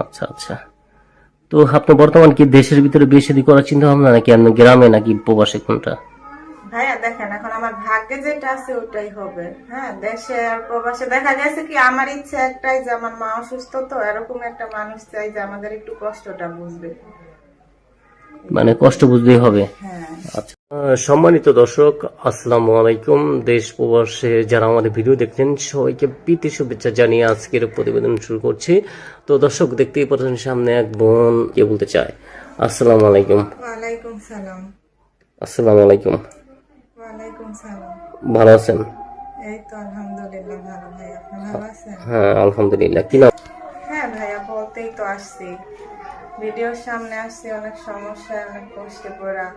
আচ্ছা আচ্ছা। তো আপনি বর্তমান কি দেশের ভিতরে বেশি করার চিন্তা ভাবনা, নাকি আপনি গ্রামে, নাকি প্রবাসে কোনটা? ভাইয়া, দেখেন, এখন আমার ভাগ্যে যেটা আছে ওটাই হবে। হ্যাঁ দেশে আর প্রবাসে দেখা গেছে কি, আমার ইচ্ছে একটাই যে আমার মা অসুস্থ, তো এরকম একটা মানুষ চাই যে আমাদের একটু কষ্টটা বুঝবে। মানে কষ্ট বুঝতেই হবে। হ্যাঁ। আচ্ছা সম্মানিত দর্শক আসসালামু আলাইকুম। দেশ প্রবাসে যারা আমাদের ভিডিও দেখছেন সবাইকে প্রীতি শুভেচ্ছা জানিয়ে আজকের প্রতিবেদন শুরু করছি। তো দর্শক দেখতেই পাচ্ছেন সামনে এক বোন কে বলতে চায়। আসসালামু আলাইকুম। ওয়ালাইকুম সালাম। আসসালামু আলাইকুম। ওয়ালাইকুম সালাম। ভালো আছেন? এই তো আলহামদুলিল্লাহ ভালো ভাই। আপনি ভালো আছেন? হ্যাঁ আলহামদুলিল্লাহ। কি নাম? হ্যাঁ ভাইয়া বলতেই তো আসছি। ভিডিওর সামনে আসছি, অনেক সমস্যা, অনেক কষ্টে পড়া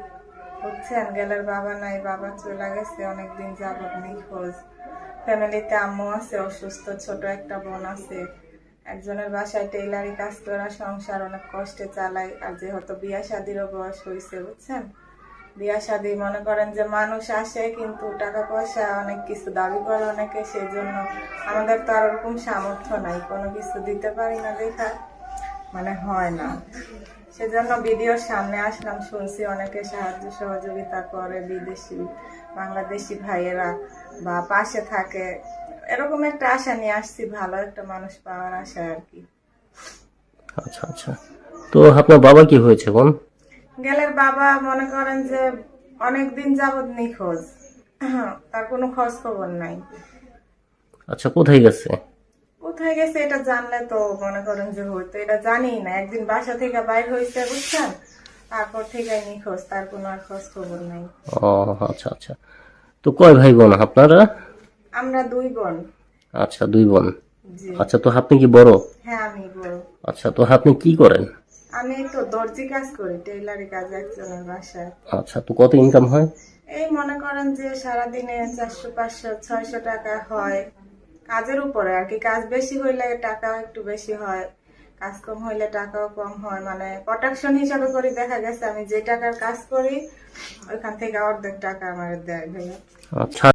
বুঝছেন? গেলের বাবা নাই, বাবা চলে গেছে, অনেকদিন যাবত নিখোঁজ। ফ্যামিলিতে আম্মু আছে, অসুস্থ, ছোট একটা বোন আছে। একজনের বাসায় টেইলারি কাজ করা, সংসার অনেক কষ্টে চালাই আর যেহেতু বিয়া শাদিরও বয়স হয়েছে বুঝছেন? বিয়া শাদি মনে করেন যে মানুষ আসে, কিন্তু টাকা পয়সা, অনেক কিছু দাবি করে অনেকে সেই জন্য আমাদের তো আর ওরকম সামর্থ্য নাই। কোনো কিছু দিতে পারি না দেখা। মানে হয় না। সেজন্য ভিডিওর সামনে আসলাম শুনছি অনেকে সাহায্য সহযোগিতা করে বিদেশি বাংলাদেশি ভাইয়েরা বা পাশে থাকে। এরকম একটা আশা নিয়ে আসছি ভালো একটা মানুষ পাওয়ার আশা আর কি। আচ্ছা আচ্ছা। তো আপনার বাবা কি হয়েছে বোন? গেলের বাবা মনে করেন যে অনেক দিন যাবত নিখোঁজ। তার কোনো খোঁজ খবর নাই। আচ্ছা কোথায় গেছে? কোথায় গেছে এটা জানলে তো মনে করেন যে হইতো এটা জানি না। একদিন বাসা থেকে বাইর হয়েছে বুঝছেন? তারপর থেকে নিখোঁজ তার কোনো আর খোঁজ খবর নাই। ও আচ্ছা আচ্ছা। তো কয় ভাই বোন আপনারা? আমরা দুই বোন। আচ্ছা দুই বোন। আচ্ছা তো আপনি কি বড়? হ্যাঁ আমি বড়। আচ্ছা তো আপনি কি করেন? আমি তো দর্জি কাজ করি টেইলারি কাজ একজনের বাসায়। আচ্ছা তো কত ইনকাম হয়? এই মনে করেন যে সারাদিনে চারশো পাঁচশো ছয়শো টাকা হয়। কাজের উপরে আর কি। কাজ বেশি হইলে টাকাও একটু বেশি হয়, কাজ কম হইলে টাকাও কম হয়। মানে প্রোটেকশন হিসাবে করি, দেখা গেছে আমি যে টাকার কাজ করি, ওইখান থেকে অর্ধেক টাকা আমার দেয় আচ্ছা।